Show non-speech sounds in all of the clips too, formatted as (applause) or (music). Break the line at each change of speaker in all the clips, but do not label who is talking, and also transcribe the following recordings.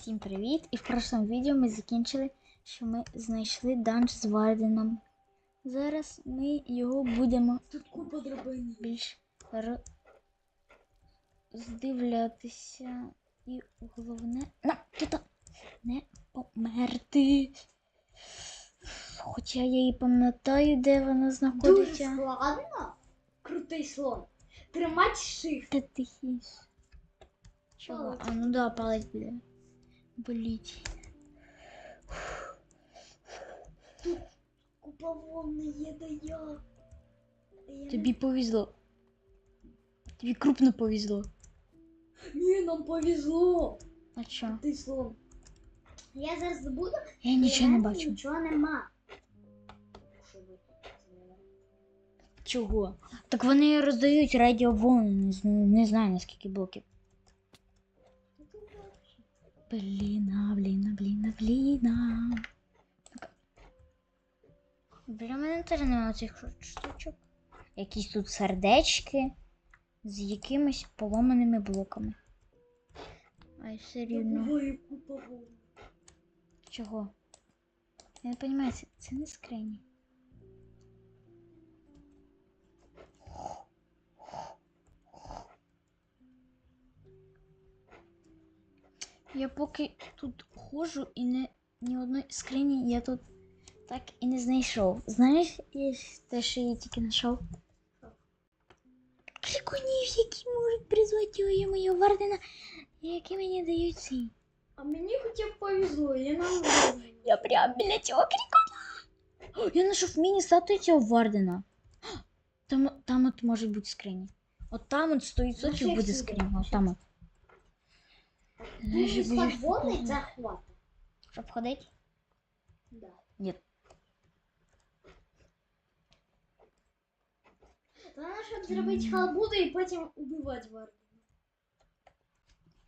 Всім привіт! І в прошлому відео ми закінчили, що ми знайшли данж з Варденом. Зараз ми його будемо
Тут купа
більш роздивлятися. І головне нам тут не померти. Хоча я і пам'ятаю, де вона
Дуже
знаходиться.
складно. Крутий слон. Тримати shift.
Та тихіше. Чого? А ну да, палець буде. Боліть.
Купа волни є, да я. я
Тобі повезло. Тобі крупно повезло.
не- Ні, нам повезло.
А що?
Крутий слон. Я зараз забуду.
Я нічого не бачу.
Нічого нема.
Чого? Так вони роздають радіоволни, не, не знаю наскільки блоків. Бліна, бліна, бліна, бліна. Біля мене теж немає цих штучок. Якісь тут сердечки з якимись поломаними блоками. Ай, все рівно. Чого? Я не розумію, це, це не скрині. Я поки тут ходжу і не ні одної скрині я тут так і не знайшов. Знаєш, є те, що я тільки знайшов? Крикунів, які можуть призвати його і моєго Вардена, які мені дають ці.
А мені хоча б повезло, я нам
Я прям біля цього крикуна. Я знайшов міні-статую цього Вардена. Там, там от може бути скрині. От там от 100%
Ну,
буде скриня. От там от.
Дуже
боюсь,
волни це хватить.
Щоб ходити?
Да.
Ні.
Треба, щоб зробити халбуду і потім убивати варду.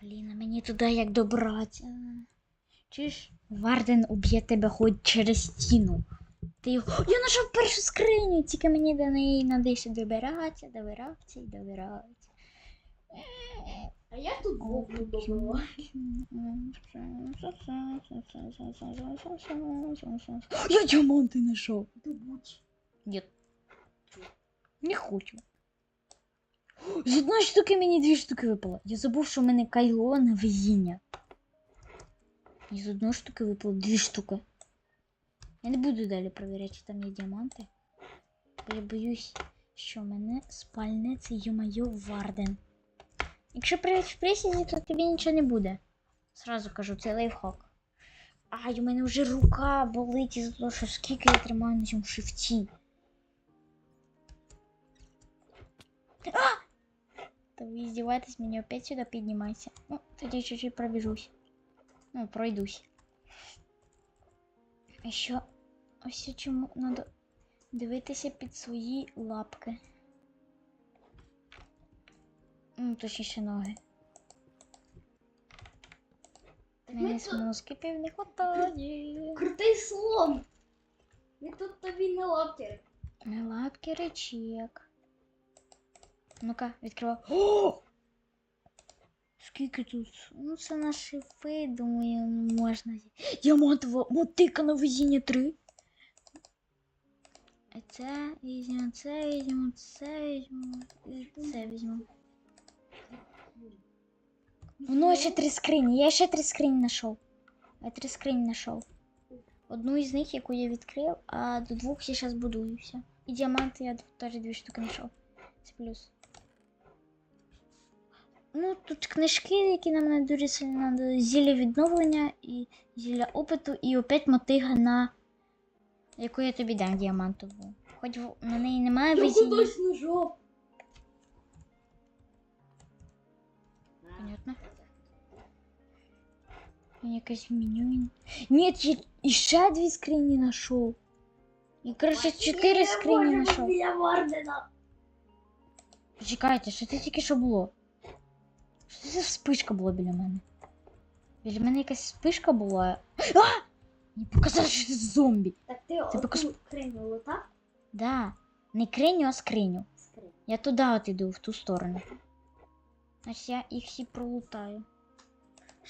Блін, а мені туди як добратися. Чи ж Варден уб'є тебе хоч через стіну. Ти його. Я знайшов першу скриню, тільки мені до неї треба ще добиратися, добиратися і добиратися.
А я тут вовну добила.
Я діаманти знайшов.
Добуть.
Нет. Не хочу. З одної штуки мені дві штуки випало. Я забув, що в мене кайло на везіння. І з одної штуки випало дві штуки. Я не буду далі перевіряти, чи там є діаманти. Бо я боюсь, що мене спальне це йомайо Варден. Якщо в присязі, то тобі нічого не буде. Сразу кажу, це лайфхак. Ай, у мене вже рука болить із-за того, що скільки я тримаю на цьому шифті. А! Та ви издеваетесь, мені опять сюди піднімайся. Ну, тоді чуть-чуть пробіжусь. Ну, пройдусь. А що ось чому треба дивитися під свої лапки. Ну, точніше ноги. Мені смоскипів не хватає.
крутий слон. Ми тут тобі не лаптери.
Не лапки речек. Ну-ка, відкривай. О! Скільки тут? Ну, це на шифи, думаю, можна. зі- Діамантова мотика на везіння 3. Це візьмемо, це візьмемо, це візьмемо, і це візьмемо. Воно ще три скрині. Я ще три скрині знайшов. Я три скрині знайшов. Одну із них, яку я відкрив, а до двох я зараз будуюся. І діаманти я теж дві штуки знайшов. Це плюс. Ну, тут книжки, які нам не дуже сильно надо. Зілля відновлення і зілля опиту, і опять мотига на яку я тобі дам діамантову. Хоч в- на неї немає
Я
везіння. Понятно. Якесь меню. Ні, я іще дві скрині знайшов. І коротше чотири скрині знайшов. Чекайте, що це тільки що було? Що це за вспишка була біля мене? Біля мене якась вспишка була. А! Мені показали, що це зомбі.
Так ти
Це показ-
криню лутав?
Да. Не криню, а скриню.
Скриню.
Я туди от іду, в ту сторону. Значить я їх всі пролутаю.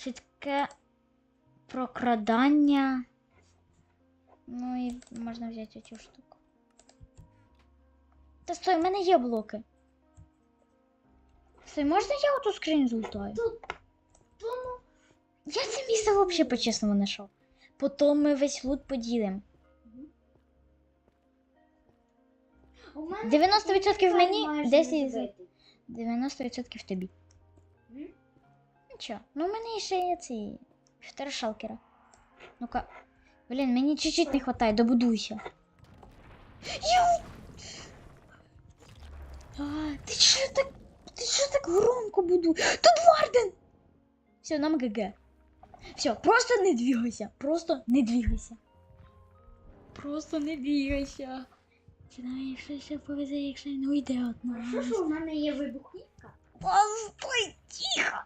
Таке Прокрадання. Ну і можна взяти цю штуку. Та стой, в мене є блоки. Стой, можна я оту скриню злутаю?
Тут, тому
Я це місце взагалі по-чесному знайшов. Потім ми весь лут поділимо.
у мене
90% мені, 10
не
90% тобі. Нічого. Ну, у мене ще є ці півтора шалкера. Ну-ка. Блін, мені чуть-чуть не вистачає, добудуйся. Ю! А, ти що так. Ти що так громко буду? Тут Варден! Все, нам ГГ. Все, просто не двигайся. Просто не двигайся. Просто не двигайся. Чи навіть ще, ще повезе, якщо не уйде одна.
Що ж у мене є вибухівка?
Постой, тихо.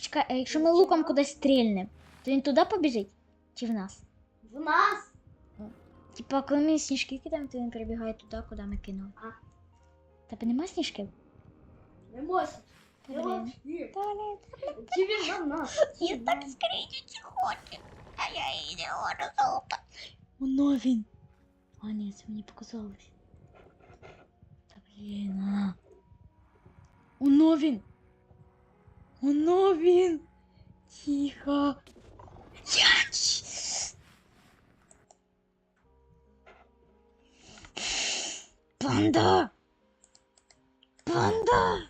Почекай, а якщо ми луком кудись стрільнемо, то він туди побіжить? Чи в нас?
В нас.
Типа, коли ми сніжки кидаємо, то він прибігає туди, куди ми кинули.
А.
Тебе нема сніжків?
Не можна.
Та блін. Та блін.
Чи він нас? (laughs)
Я так скринити хочу, а я її не можу залутати. Воно він. А ні, це мені показалось. Та блін, а. Воно він. Воно він. Тихо. Яч. Панда. Панда.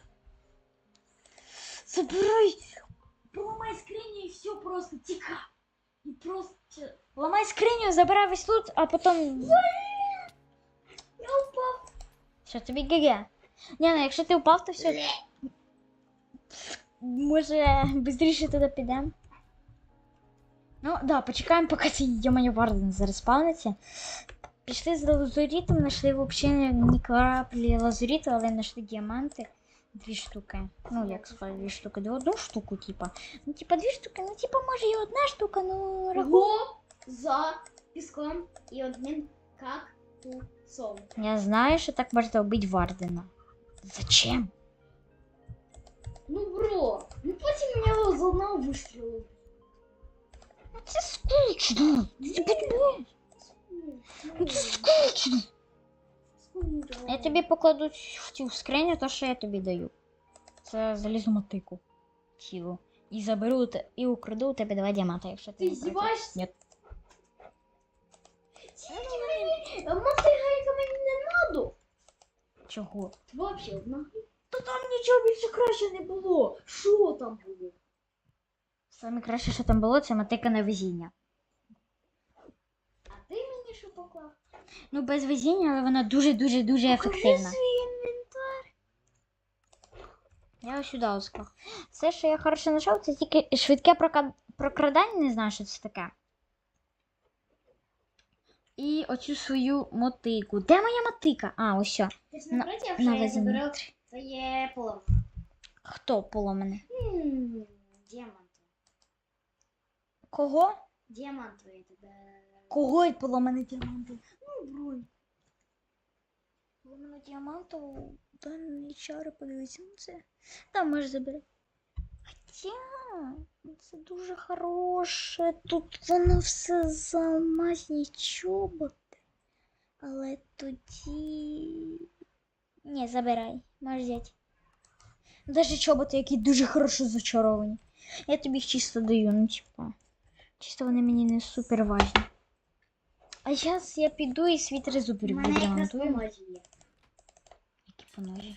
Забирай. Поламай скриню і все просто тихо. І просто. Ламай скриню, забирай весь лут, а потім.
Я упав.
Що тобі ГГ? Ні, ну якщо ти упав, то все. Може, (laughs) швидше туди підемо. Ну, да, почекаємо, поки цей йомайо Варден зареспавниться. Пішли з лазурітом, знайшли взагалі ні краплі лазуріту, але знайшли діаманти. Дві штуки. Ну, як сказати, дві штуки. Да одну штуку, типа. Ну, типа, дві штуки, ну, типа, може і одна штука, ну, рахуй.
Го за піском і одним кактусом.
Я знаю, що так можна вбити Вардена. Зачем?
Ну, бро, ну потім з одного вистрілу.
Ну, це скучно. Ну, це скучно. Я тобі покладу в цю скриню те, що я тобі даю. Це залізну мотику. Цілу. І заберу і украду у тебе два діаманти, якщо ти.
Ти
не проти.
здіваєшся?
Ні.
Тільки мені, мотигайка мені не надо.
Чого?
Вообще одна.
Нічого більше краще не було.
Що там було?
Саме краще, що там було, це мотика на везіння.
А ти мені що поклав?
Ну, без везіння, але вона дуже-дуже дуже ефективна.
свій інвентар.
Я ось сюди ось. Все, що я хорошо знайшов, це тільки швидке прока- прокрадання, не знаю, що це таке. І оцю свою мотику. Де моя мотика? А, ось. що.
Ти ж
На-
не проти, заберу твоє поло?
Хто поломаний?
М,
Кого?
Діамант твоє тебе.
Кого й поломаний діамантом? Ну, бронь. Поломаний діамантом, та не чари подивися на це. Там можеш забери. Хоча, це дуже хороше. Тут воно все замазні чоботи. Але тоді. Ні, забирай, можеш взяти. Даже чоботи, які дуже хорошо зачаровані. Я тобі їх чисто даю, ну типа. Чисто вони мені не супер важні. А зараз я піду і свій тризуб
У мене якраз поможі є.
Які поножі.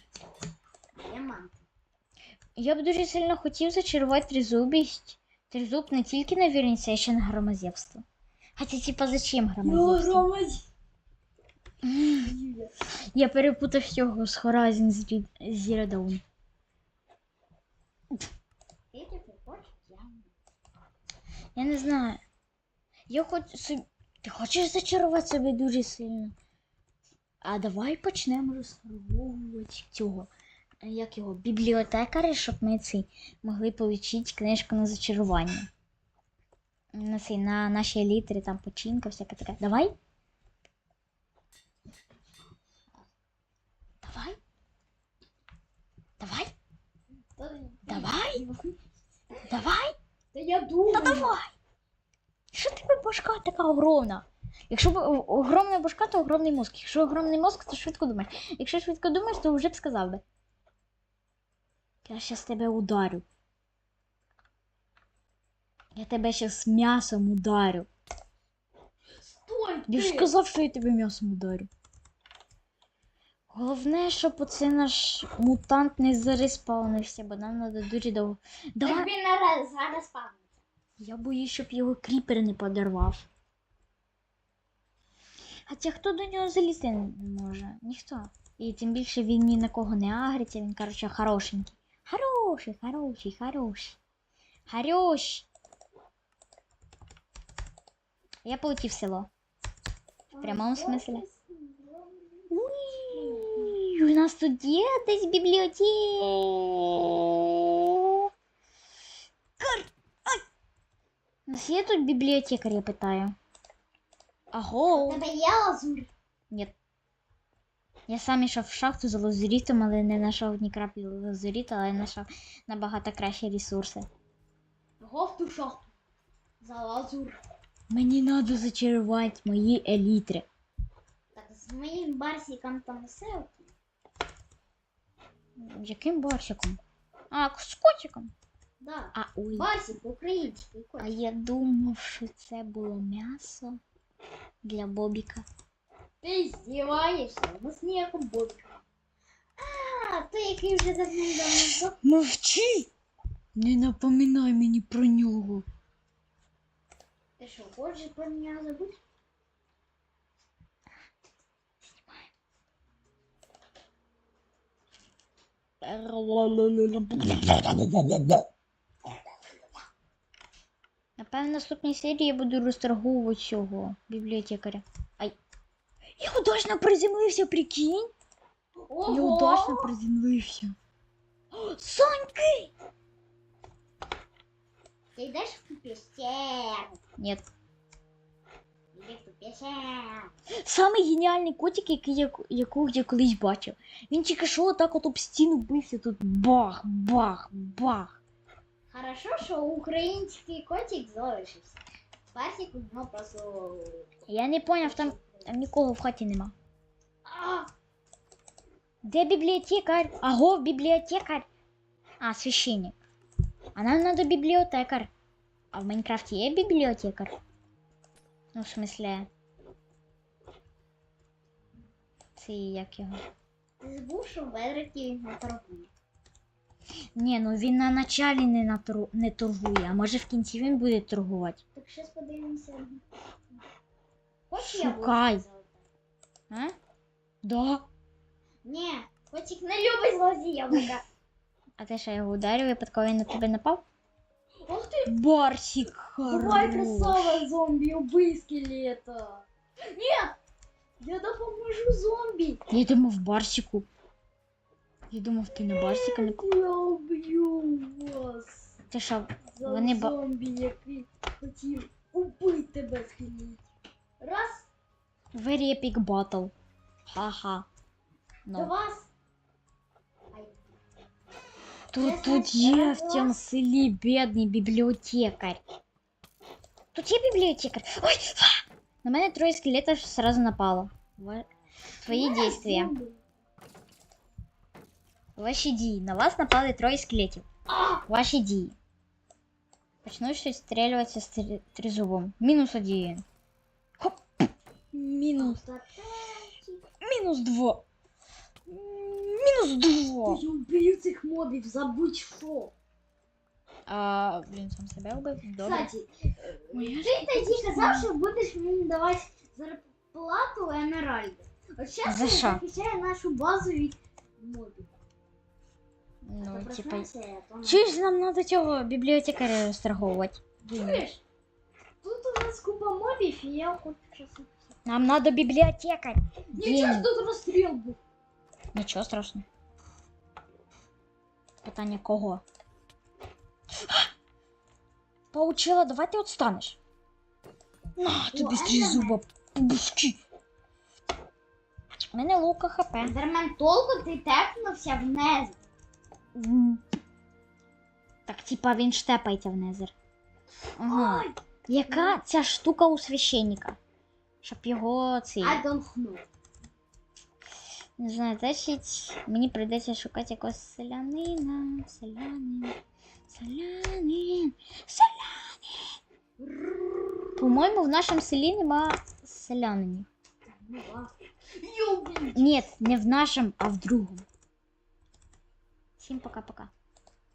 Я б дуже сильно хотів зачарувати тризубість. Тризуб не тільки на вірність, а ще на громозєвство. Хоча, типа, зачем громозєвство?
Ромазь. (laughs)
Я перепутав його з Horizon Zero- Dawn.
Я
не знаю. Я хочу собі. Ти хочеш зачарувати себе дуже сильно? А давай почнемо розфарбовувати цього. е, Як його? Бібліотекаря, щоб ми цей могли отримати книжку на зачарування. На, цей, на наші літери, там починка, всяке таке. Давай? Давай?
Та-
Давай? Давай?
Та я думаю.
Та давай! Що тебе башка така огромна. Якщо б огромна башка, то огромний мозк. Якщо огромний мозк, то швидко думаєш. Якщо швидко думаєш, то вже б сказав би. Я щас тебе ударю. Я тебе щас м'ясом ударю.
Стой,
Я ж
ти!
сказав, що я тебе м'ясом ударю. Головне, щоб оце наш мутант не зареспаунився, бо нам треба дуже довго. Давай.
Так він зараз зараз.
Я боюсь, щоб його кріпер не подорвав. Хоча хто до нього залізти не може? Ніхто. І тим більше він ні на кого не агриться, він, коротше, хорошенький. Хороший, хороший, хороший. Хороший. Я полетів в село. В прямому смислі. У нас тут є десь бібліотека. У нас є тут бібліотекар, я питаю.
У
Аго.
тебе є лазурь?
Ні. Я сам ішов в шахту за лазурітом, але не знайшов ні краплі лазуріта, але знайшов набагато кращі ресурси.
Го в ту шахту. За лазур.
Мені треба зачарувати мої елітри.
Так, з моїм барсиком там все окей.
Яким борщиком? А, з котиком.
Да.
А ой.
Барсик український
А я думав, що це було м'ясо для Бобіка.
Ти здіваєшся? У нас ніякого бобка. А, то який вже давним-давно.
Мовчи! Не напоминай мені про нього.
Ти що, хочеш про мене забути?
Напевно, в наступній серії я буду розторговувати цього бібліотекаря. Ай. Я удачно приземлився, прикинь. Я удачно приземлився. О, Соньки!
Ти йдеш в пещеру?
Ні.
Іди в ту пещеру.
Самий геніальний котик, який я, якого я колись бачив. Він тільки що отак от об стіну бився тут бах, бах, бах.
Хорошо, що український котик залишився. Барсик у нього просто...
Я не поняв, там, там нікого в хаті нема.
А,
Де бібліотекар? Аго, бібліотекар. А, священник. А нам надо бібліотекар. А в Майнкрафті є бібліотекар? Ну, в смислі. Це як його?
ти забув, що не торгує.
Ні, ну він на началі не, натору... не торгує, а може в кінці він буде торгувати.
Так щас подивимося. Хочеш
Шукай.
я золоте?
А? Да.
Ні, котик не любить яблука.
А ти що його ударив, випадково він на тебе напав?
Ух ти!
Барсик
Давай,
хорош.
красава, зомби, убий скелета. Нет! Я допоможу зомбі.
Я думав Барсику. Я думав, ти на Барсика не
Я уб'ю вас.
Ти що,
За
Вони ба-
зомбі, який хотів убити тебе скелет. Раз,
very epic battle. Ха-ха.
до
Ну.
вас. Ай,
Тут,
Це
тут є в
значить,
цьому
раз.
селі бідний бібліотекар. Тут є бібліотекар. Ой! а! На мене троє скелетів сразу напало. Ва- Твої
раз
дійствия.
зомбі.
Ваші дії. На вас напали троє скелетів.
А!
Ваші дії. Почнуть відстрілюватися з три- тризубом. Мінус один. Хоп. Мінус.
Автотанчик.
Мінус два. Мінус два.
Я уб'ю цих мобів, забудь що.
А, блін, сам себе. Добре.
Кстати,
Моя
ти тоді казав, що будеш мені давати зарплату Емеральди. От зараз
За
він
що?
нашу базу від мобів.
Ну,
Та
типа.
проснувся я,
нам надо цього бібліотекаря розторговувати?
Чуєш? Тут у нас купа мобів, і я хочу щось.
Нам надо бібліотекар.
Нічого,
Блін.
тут розстріл був.
Нічого страшного. Питання кого? (gasps) Поучила, давай ти отстанеш. На, тобі
О,
стрізуба. Бушки. У мене лука хп.
Ендермен, толку ти тепнувся вниз.
М. Так, типа він штепається в незер. Ага. Яка ця штука у священника? Щоб його цей.
I don't know.
Не знаю, значить, мені прийдеться шукати якогось селянина. Селянин. Селянин. Селянин. По-моєму, в нашому селі нема селянинів.
Ну ладно. Ёбить.
Ні, не в нашому, а в другому. Всім пока-пока.